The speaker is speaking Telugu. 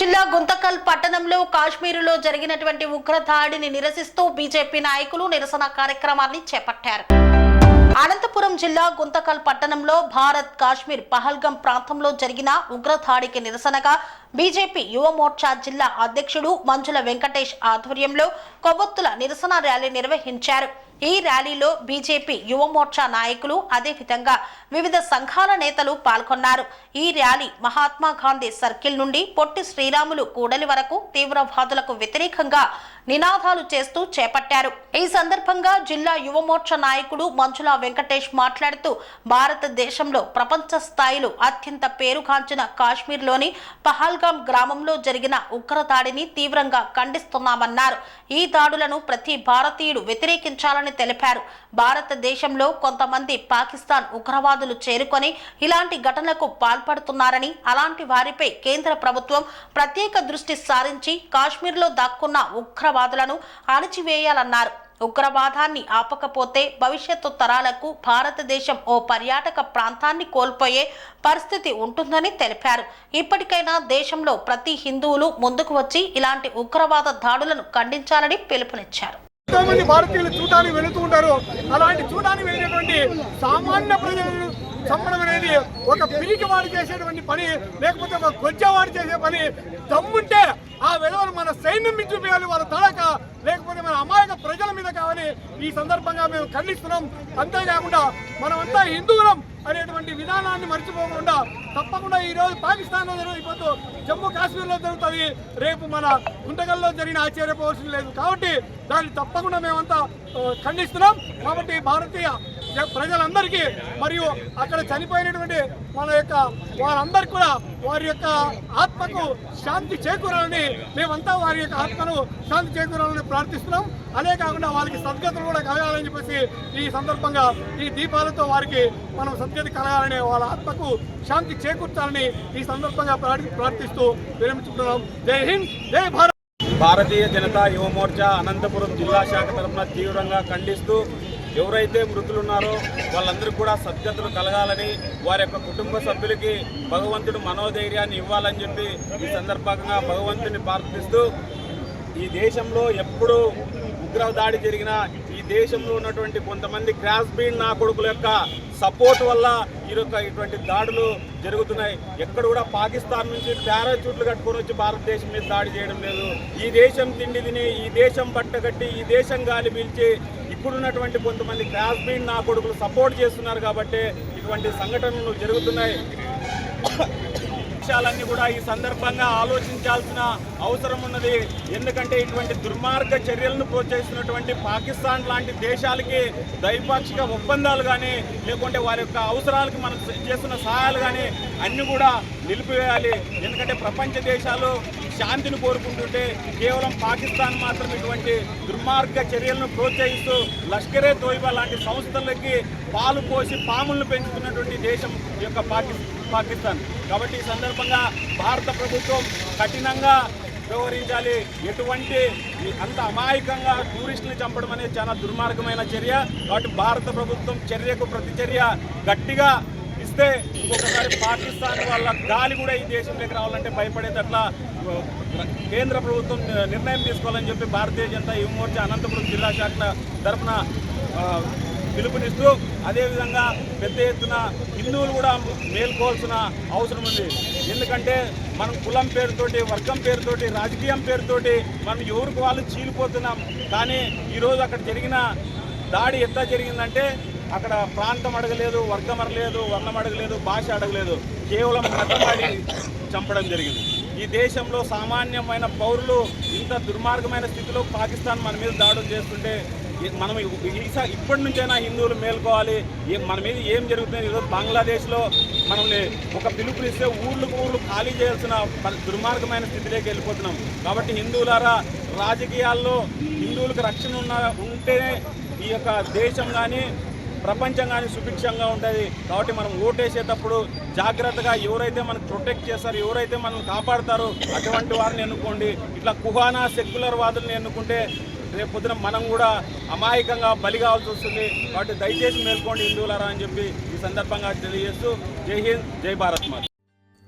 జిల్లా గుంతకల్ పట్టణంలో కాశ్మీరులో జరిగినటువంటి ఉగ్రదాడిని నిరసిస్తూ బీజేపీ నాయకులు నిరసన కార్యక్రమాన్ని చేపట్టారు. అనంతపురం జిల్లా గుంతకల్ పట్టణంలో భారత్ కాశ్మీర్ పహల్గం ప్రాంతంలో జరిగిన ఉగ్రదాడికి నిరసనగా బీజేపీ యువ మోర్చా జిల్లా అధ్యక్షుడు మంజుల వెంకటేష్ ఆధ్వర్యంలో కొవ్వొత్తుల నిరసన ర్యాలీ నిర్వహించారు. ఈ ర్యాలీలో బీజేపీ యువమోర్చా నాయకులు అదేవిధంగా వివిధ సంఘాల నేతలు పాల్గొన్నారు. ఈ ర్యాలీ మహాత్మా గాంధీ సర్కిల్ నుండి పొట్టి శ్రీరాములు కూడలి వరకు తీవ్రవాదులకు వ్యతిరేకంగా నినాదాలు చేస్తూ చేపట్టారు. ఈ సందర్భంగా జిల్లా యువమోర్చా నాయకుడు మంజుల వెంకటేష్ మాట్లాడుతూ భారతదేశంలో ప్రపంచ స్థాయిలో అత్యంత పేరుగాంచిన కాశ్మీర్లోని పహల్గాం గ్రామంలో జరిగిన ఉగ్రదాడిని తీవ్రంగా ఖండిస్తున్నామన్నారు. ఈ దాడులను ప్రతి భారతీయుడు వ్యతిరేకించాలని తెలిపారు. భారతదేశంలో కొంతమంది పాకిస్తాన్ ఉగ్రవాదులు చేరుకొని ఇలాంటి ఘటనలకు పాల్పడుతున్నారని అలాంటి వారిపై కేంద్ర ప్రభుత్వం ప్రత్యేక దృష్టి సారించి కాశ్మీర్లో దాక్కున్న ఉగ్రవాదులను అణిచివేయాలన్నారు. ఉగ్రవాదాన్ని ఆపకపోతే భవిష్యత్తు తరాలకు భారతదేశం ఓ పర్యాటక ప్రాంతాన్ని కోల్పోయే పరిస్థితి ఉంటుందని తెలిపారు. ఇప్పటికైనా దేశంలో ప్రతి హిందువులు ముందుకు వచ్చి ఇలాంటి ఉగ్రవాద దాడులను ఖండించాలని పిలుపునిచ్చారు. ఎంతో మంది భారతీయులు చూడడానికి వెళుతూ ఉంటారు. అలాంటి చూడడానికి వెళ్ళినటువంటి సామాన్య ప్రజలను చంపడం అనేది ఒక పిరికి వాడు చేసేటువంటి పని లేకపోతే ఒక గొజ్జవాడు చేసే పని. దమ్ముంటే ఆ విలువలు మన సైన్యం మించి చూపించాలి వాళ్ళ తడక లేకపోతే మన అమాయక ప్రజల మీద కావాలి. ఈ సందర్భంగా మేము ఖండిస్తున్నాం. అంతేకాకుండా మనమంతా హిందువులం. అనేటువంటి విధానాన్ని మర్చిపోకుండా తప్పకుండా ఈరోజు పాకిస్తాన్లో పాకిస్తాన్ జరిగిపోతూ జమ్మూ కాశ్మీర్లో జరుగుతుంది. రేపు మన గుంటగల్లో జరిగిన ఆశ్చర్యపోవాల్సింది లేదు. కాబట్టి దాన్ని తప్పకుండా మేమంతా ఖండిస్తున్నాం. కాబట్టి భారతీయ ప్రజలందరికీ మరియు అక్కడ చనిపోయినటువంటి మన యొక్క వారందరికీ కూడా వారి యొక్క ఆత్మకు శాంతి చేకూరాలని మేమంతా వారి యొక్క ఆత్మను శాంతి చేకూరాలని ప్రార్థిస్తున్నాం. అదే కాకుండా వారికి సద్గతులు కూడా కలగాలని చెప్పేసి ఈ సందర్భంగా ఈ దీపాలతో వారికి మనం సద్గతి కలగాలని వాళ్ళ ఆత్మకు శాంతి చేకూర్చాలని ఈ సందర్భంగా ప్రార్థిస్తూ విరమించుకుంటున్నాం. జై హింద్ జై భారత్! భారతీయ జనతా యువ మోర్చా అనంతపురం జిల్లా శాఖ తరఫున తీవ్రంగా ఖండిస్తూ ఎవరైతే మృతులున్నారో వాళ్ళందరికీ కూడా సద్గతులు కలగాలని వారి యొక్క కుటుంబ సభ్యులకి భగవంతుడు మనోధైర్యాన్ని ఇవ్వాలని చెప్పి ఈ సందర్భంగా భగవంతుని ప్రార్థిస్తూ ఈ దేశంలో ఎప్పుడు ఉగ్ర దాడి జరిగినా ఈ దేశంలో ఉన్నటువంటి కొంతమంది క్రాస్ బీడ్ నా కొడుకుల యొక్క సపోర్ట్ వల్ల ఈ ఇటువంటి దాడులు జరుగుతున్నాయి. ఎక్కడ కూడా పాకిస్తాన్ నుంచి పారాచూట్లు కట్టుకొని వచ్చి భారతదేశం మీద దాడి చేయడం లేదు. ఈ దేశం తిండి తిని ఈ దేశం పట్టగట్టి ఈ దేశం గాలి పీల్చి ఇప్పుడున్నటువంటి కొంతమంది క్యాస్బీన్ నా కొడుకులు సపోర్ట్ చేస్తున్నారు కాబట్టి ఇటువంటి సంఘటనలు జరుగుతున్నాయి. అంశాలన్నీ కూడా ఈ సందర్భంగా ఆలోచించాల్సిన అవసరం ఉన్నది. ఎందుకంటే ఇటువంటి దుర్మార్గ చర్యలను ప్రోత్సహిస్తున్నటువంటి పాకిస్తాన్ లాంటి దేశాలకి ద్వైపాక్షిక ఒప్పందాలు కానీ లేకుంటే వారి యొక్క అవసరాలకు మనం చేస్తున్న సహాయాలు కానీ అన్నీ కూడా నిలిపివేయాలి. ఎందుకంటే ప్రపంచ దేశాలు శాంతిని కోరుకుంటుంటే కేవలం పాకిస్తాన్ మాత్రం ఇటువంటి దుర్మార్గ చర్యలను ప్రోత్సహిస్తూ లష్కరే తోయిబా లాంటి సంస్థలకి పాలు పోసి పాములను పెంచుతున్నటువంటి దేశం ఈ యొక్క పాకిస్తాన్ పాకిస్తాన్. కాబట్టి ఈ సందర్భంగా భారత ప్రభుత్వం కఠినంగా వ్యవహరించాలి. ఎటువంటి అంత అమాయకంగా టూరిస్టులు చంపడం అనేది చాలా దుర్మార్గమైన చర్య. కాబట్టి భారత ప్రభుత్వం చర్యకు ప్రతిచర్య గట్టిగా ఇస్తే ఇంకొకసారి పాకిస్తాన్ వాళ్ళ గాలి కూడా ఈ దేశంలోకి రావాలంటే భయపడేటట్లా కేంద్ర ప్రభుత్వం నిర్ణయం తీసుకోవాలని చెప్పి భారతీయ జనతా యువ మోర్చా అనంతపురం జిల్లా శాఖల తరఫున పిలుపునిస్తూ అదేవిధంగా పెద్ద ఎత్తున హిందువులు కూడా మేల్కోవాల్సిన అవసరం ఉంది. ఎందుకంటే మనం కులం పేరుతోటి వర్గం పేరుతోటి రాజకీయం పేరుతోటి మనం ఎవరికి వాళ్ళు చీలిపోతున్నాం. కానీ ఈరోజు అక్కడ జరిగిన దాడి ఎంత జరిగిందంటే అక్కడ ప్రాంతం అడగలేదు వర్గం అడగలేదు వర్ణం అడగలేదు భాష అడగలేదు. కేవలం మతమాడి చంపడం జరిగింది. ఈ దేశంలో సామాన్యమైన పౌరులు ఇంత దుర్మార్గమైన స్థితిలో పాకిస్తాన్ మన మీద దాడులు చేస్తుంటే మనం ఈసారి ఇప్పటి నుంచైనా హిందువులు మేల్కోవాలి. మన మీద ఏం జరుగుతుంది ఈరోజు బంగ్లాదేశ్లో మనల్ని ఒక పిలుపునిస్తే ఊర్లకు ఊర్లు ఖాళీ చేయాల్సిన దుర్మార్గమైన స్థితిలోకి వెళ్ళిపోతున్నాం. కాబట్టి హిందువులారా రాజకీయాల్లో హిందువులకు రక్షణ ఉన్న ఉంటేనే ఈ యొక్క దేశం కానీ ప్రపంచం కానీ సుభిక్షంగా ఉంటుంది. కాబట్టి మనం ఓటేసేటప్పుడు జాగ్రత్తగా ఎవరైతే మనకు ప్రొటెక్ట్ చేస్తారో ఎవరైతే మనం కాపాడతారో అటువంటి వారిని ఎన్నుకోండి. ఇట్లా కుహానా సెక్యులర్ వాదుల్ని ఎన్నుకుంటే రేపు పొద్దున మనం కూడా అమాయకంగా బలి కావాల్సి వస్తుంది. కాబట్టి దయచేసి మేల్కోండి హిందువులారా అని చెప్పి ఈ సందర్భంగా తెలియజేస్తూ జై హింద్ జై భారత్ మాత.